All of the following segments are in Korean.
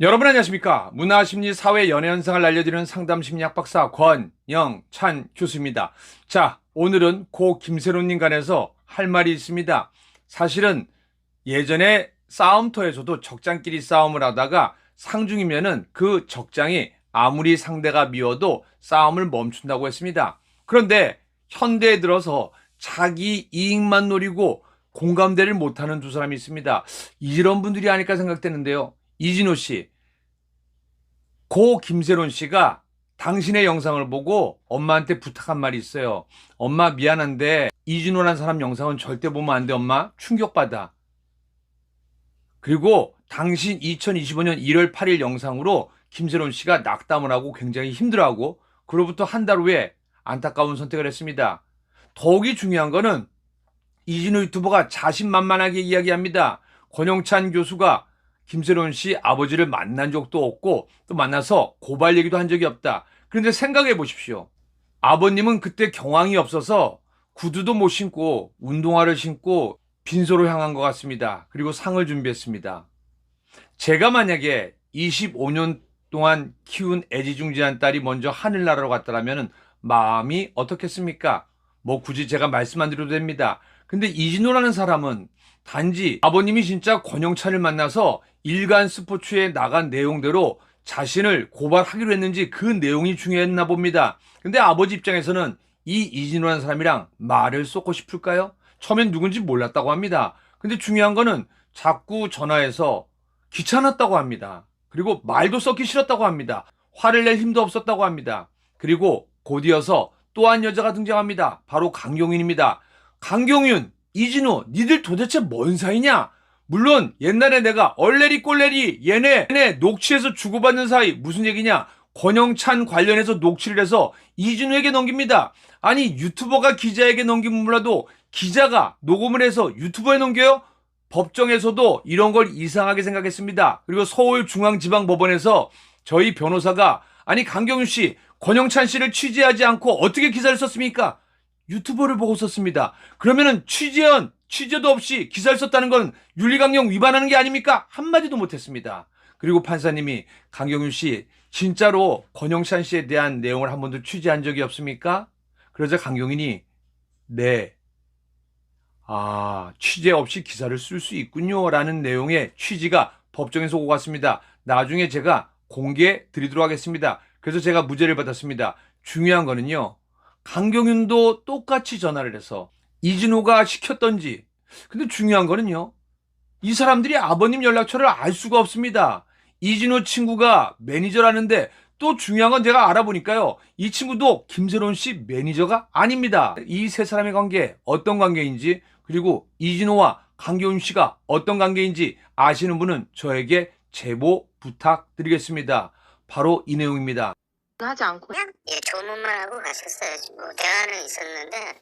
여러분 안녕하십니까? 문화심리 사회 연애 현상을 알려드리는 상담심리학 박사 권영찬 교수입니다. 자 오늘은 고 김세론님 간에서 할 말이 있습니다. 사실은 예전에 싸움터에서도 적장끼리 싸움을 하다가 상중이면은 그 적장이 아무리 상대가 미워도 싸움을 멈춘다고 했습니다. 그런데 현대에 들어서 자기 이익만 노리고 공감대를 못하는 두 사람이 있습니다. 이런 분들이 아닐까 생각되는데요 이진호 씨, 고 김세론 씨가 당신의 영상을 보고 엄마한테 부탁한 말이 있어요. 엄마 미안한데 이진호라는 사람 영상은 절대 보면 안 돼, 엄마. 충격받아. 그리고 당신 2025년 1월 8일 영상으로 김세론 씨가 낙담을 하고 굉장히 힘들어하고 그로부터 한 달 후에 안타까운 선택을 했습니다. 더욱이 중요한 거는 이진호 유튜버가 자신만만하게 이야기합니다. 권영찬 교수가 김세론 씨 아버지를 만난 적도 없고 또 만나서 고발 얘기도 한 적이 없다. 그런데 생각해 보십시오. 아버님은 그때 경황이 없어서 구두도 못 신고 운동화를 신고 빈소로 향한 것 같습니다. 그리고 상을 준비했습니다. 제가 만약에 25년 동안 키운 애지중지한 딸이 먼저 하늘나라로 갔더라면 마음이 어떻겠습니까? 뭐 굳이 제가 말씀 안 드려도 됩니다. 근데 이진호라는 사람은 단지 아버님이 진짜 권영찬을 만나서 일간 스포츠에 나간 내용대로 자신을 고발하기로 했는지 그 내용이 중요했나 봅니다. 근데 아버지 입장에서는 이 이진호라는 사람이랑 말을 쏟고 싶을까요? 처음엔 누군지 몰랐다고 합니다. 근데 중요한 거는 자꾸 전화해서 귀찮았다고 합니다. 그리고 말도 썩기 싫었다고 합니다. 화를 낼 힘도 없었다고 합니다. 그리고 곧이어서 또 한 여자가 등장합니다. 바로 강경윤입니다. 강경윤, 이진호, 니들 도대체 뭔 사이냐? 물론 옛날에 내가 얼레리 꼴레리 얘네 얘네 녹취해서 주고받는 사이 무슨 얘기냐? 권영찬 관련해서 녹취를 해서 이진우에게 넘깁니다. 아니 유튜버가 기자에게 넘기면 몰라도 기자가 녹음을 해서 유튜버에 넘겨요? 법정에서도 이런 걸 이상하게 생각했습니다. 그리고 서울중앙지방법원에서 저희 변호사가 아니 강경윤 씨, 권영찬 씨를 취재하지 않고 어떻게 기사를 썼습니까? 유튜버를 보고 썼습니다. 그러면은 취재원 취재도 없이 기사를 썼다는 건 윤리강령 위반하는 게 아닙니까? 한마디도 못했습니다. 그리고 판사님이 강경윤 씨 진짜로 권영찬 씨에 대한 내용을 한 번도 취재한 적이 없습니까? 그러자 강경윤이 네. 아, 취재 없이 기사를 쓸 수 있군요. 라는 내용의 취지가 법정에서 오고 갔습니다. 나중에 제가 공개 드리도록 하겠습니다. 그래서 제가 무죄를 받았습니다. 중요한 거는요. 강경윤도 똑같이 전화를 해서 이진호가 시켰던지. 근데 중요한 거는요. 이 사람들이 아버님 연락처를 알 수가 없습니다. 이진호 친구가 매니저라는데 또 중요한 건 제가 알아보니까요. 이 친구도 김세론 씨 매니저가 아닙니다. 이 세 사람의 관계 어떤 관계인지 그리고 이진호와 강경윤 씨가 어떤 관계인지 아시는 분은 저에게 제보 부탁드리겠습니다. 바로 이 내용입니다. 하지 않고 그냥 예, 조문만 하고 갔었어요. 뭐 대화는 있었는데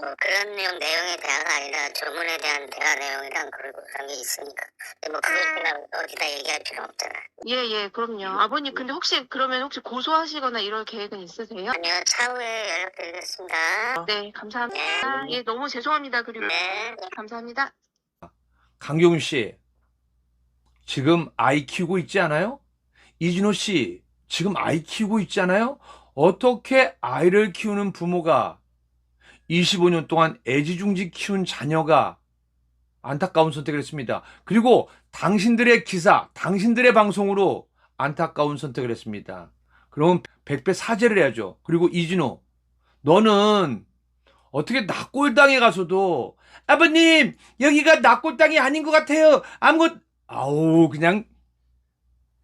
뭐 그런 내용 내용의 대화가 아니라 조문에 대한 대화 내용이랑 그리고 그런 게 있으니까 뭐 그걸 제가 어디다 얘기할 필요 없잖아요. 예예 그럼요 아버님 근데 혹시 그러면 혹시 고소하시거나 이럴 계획은 있으세요? 아니요 차후에 연락드리겠습니다. 네 감사합니다 예 너무 죄송합니다 그리고 네. 감사합니다 강경윤 씨, 지금 아이 키우고 있지 않아요? 이진호 씨, 지금 아이 키우고 있지 않아요? 어떻게 아이를 키우는 부모가 25년 동안 애지중지 키운 자녀가 안타까운 선택을 했습니다. 그리고 당신들의 기사, 당신들의 방송으로 안타까운 선택을 했습니다. 그럼 100배 사죄를 해야죠. 그리고 이진호, 너는 어떻게 낙골당에 가서도 아버님 여기가 낙골당이 아닌 것 같아요. 아무것 아우 그냥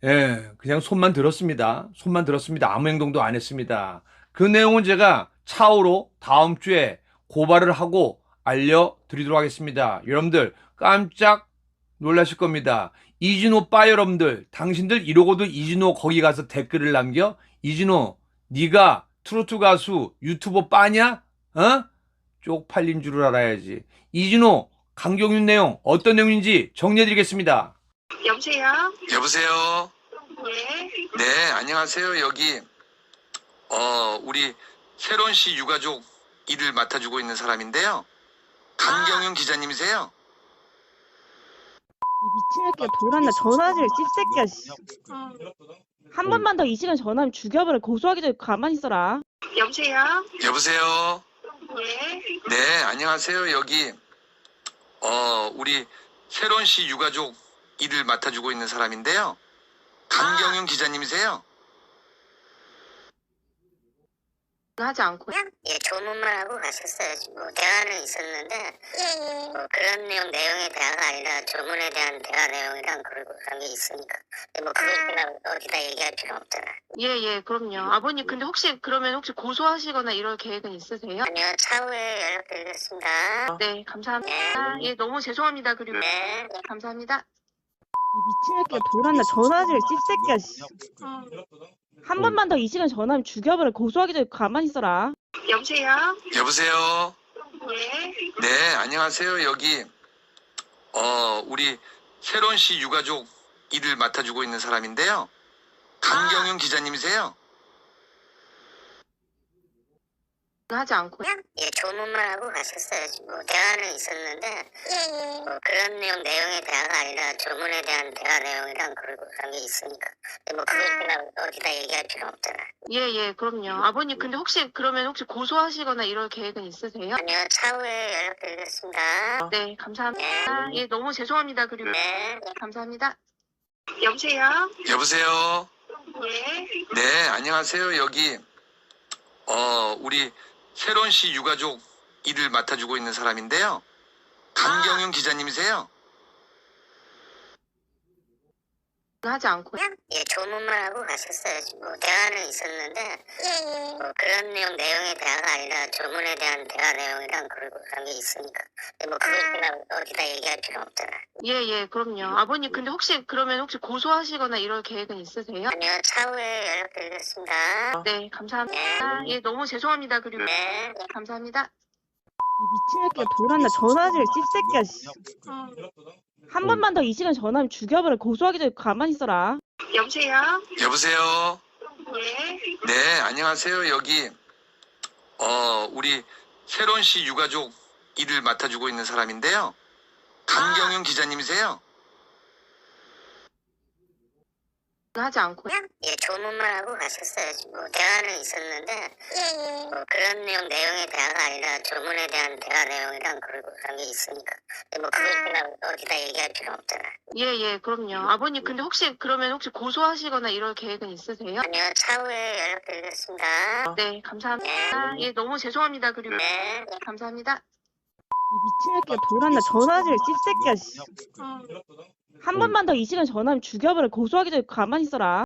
예 그냥 손만 들었습니다. 손만 들었습니다. 아무 행동도 안 했습니다. 그 내용은 제가 차후로 다음 주에 고발을 하고 알려드리도록 하겠습니다. 여러분들 깜짝 놀라실 겁니다. 이진호 빠 여러분들 당신들 이러고도 이진호 거기 가서 댓글을 남겨 이진호 네가 트로트 가수 유튜버 빠냐? 어? 쪽팔린 줄을 알아야지. 이진호, 강경윤 내용 어떤 내용인지 정리해드리겠습니다. 여보세요 여보세요. 네 네, 안녕하세요. 여기 어 우리 새로운 씨 유가족 일을 맡아주고 있는 사람인데요. 강경윤 기자님이세요? 이 미친 새끼가 돌았나 전화질 씹새끼야 씨. 한 번만 더 이 시간 전화하면 죽여버려 고소하기 전에 가만히 있어라 여보세요? 여보세요. 네. 네, 안녕하세요. 여기 어 우리 새로운 씨 유가족 일을 맡아주고 있는 사람인데요. 강경윤 기자님이세요? 하지 않고 그냥 예 조문만 하고 가셨어요. 뭐 대화는 있었는데 뭐 그런 내용 내용의 대화가 아니라 조문에 대한 대화 내용이랑 그리고 그런 게 있으니까 뭐 그걸 제가 어디다 얘기할 필요 없잖아. 예예 그럼요 아버님 근데 혹시 그러면 혹시 고소하시거나 이럴 계획은 있으세요? 아니요 차후에 연락드리겠습니다. 네 감사합니다 예 너무 죄송합니다 그리고 네. 네, 감사합니다 이 미친 새끼가 돌았나 전화질 씹새끼야 씨. 한 번만 더 이 시간 전화하면 죽여버려 고소하기 전에 가만히 있어라 여보세요? 여보세요. 네. 네, 안녕하세요. 여기 어 우리 새로운 씨 유가족 일을 맡아주고 있는 사람인데요. 강경윤 기자님이세요? 하지 않고 그냥 예 조문만 하고 가셨어요. 뭐 대화는 있었는데 뭐 그런 내용 내용의 대화가 아니라 조문에 대한 대화 내용이랑 그리고 그런 게 있으니까 뭐 그걸 제가 어디다 얘기할 필요 없잖아. 예예 그럼요 아버님 근데 혹시 그러면 혹시 고소하시거나 이럴 계획은 있으세요? 아니요 차후에 연락드리겠습니다. 네 감사합니다 예 너무 죄송합니다 그리고 네. 네, 감사합니다 여보세요? 여보세요. 네. 네, 안녕하세요. 여기 어 우리 새로운 씨 유가족 일을 맡아주고 있는 사람인데요. 강경윤 기자님이세요? 하지 않고 그냥 예 조문만 하고 가셨어요. 뭐 대화는 있었는데 뭐 그런 내용 내용의 대화가 아니라 조문에 대한 대화 내용이랑 그리고 그런 게 있으니까 뭐 그걸 제가 어디다 얘기할 필요 없잖아. 예예 그럼요 아버님 근데 혹시 그러면 혹시 고소하시거나 이럴 계획은 있으세요? 아니요 차후에 연락드리겠습니다. 네 감사합니다 예 너무 죄송합니다 그리고 네. 네, 감사합니다 이 미친 새끼가 돌았나 전화질 씹새끼야 씨. 한 번만 더 이 시간 전화하면 죽여버려 고소하기 전에 가만히 있어라 여보세요? 여보세요. 네. 네, 안녕하세요. 여기 어 우리 새로운 씨 유가족 일을 맡아주고 있는 사람인데요. 강경윤 기자님이세요? 하지 않고 그냥 예 조문만 하고 가셨어요. 뭐 대화는 있었는데 뭐 그런 내용 내용의 대화가 아니라 조문에 대한 대화 내용이랑 그리고 그런 게 있으니까 뭐 그걸 제가 어디다 얘기할 필요 없잖아. 예예 그럼요 아버님 근데 혹시 그러면 혹시 고소하시거나 이럴 계획은 있으세요? 아니요 차후에 연락드리겠습니다. 네 감사합니다 예 너무 죄송합니다 그리고 네. 네, 감사합니다 이 미친 새끼가 돌았나 전화질 씹새끼야 씨. 한 번만 더 이 시간 전화하면 죽여버려. 고소하기 전에 가만히 있어라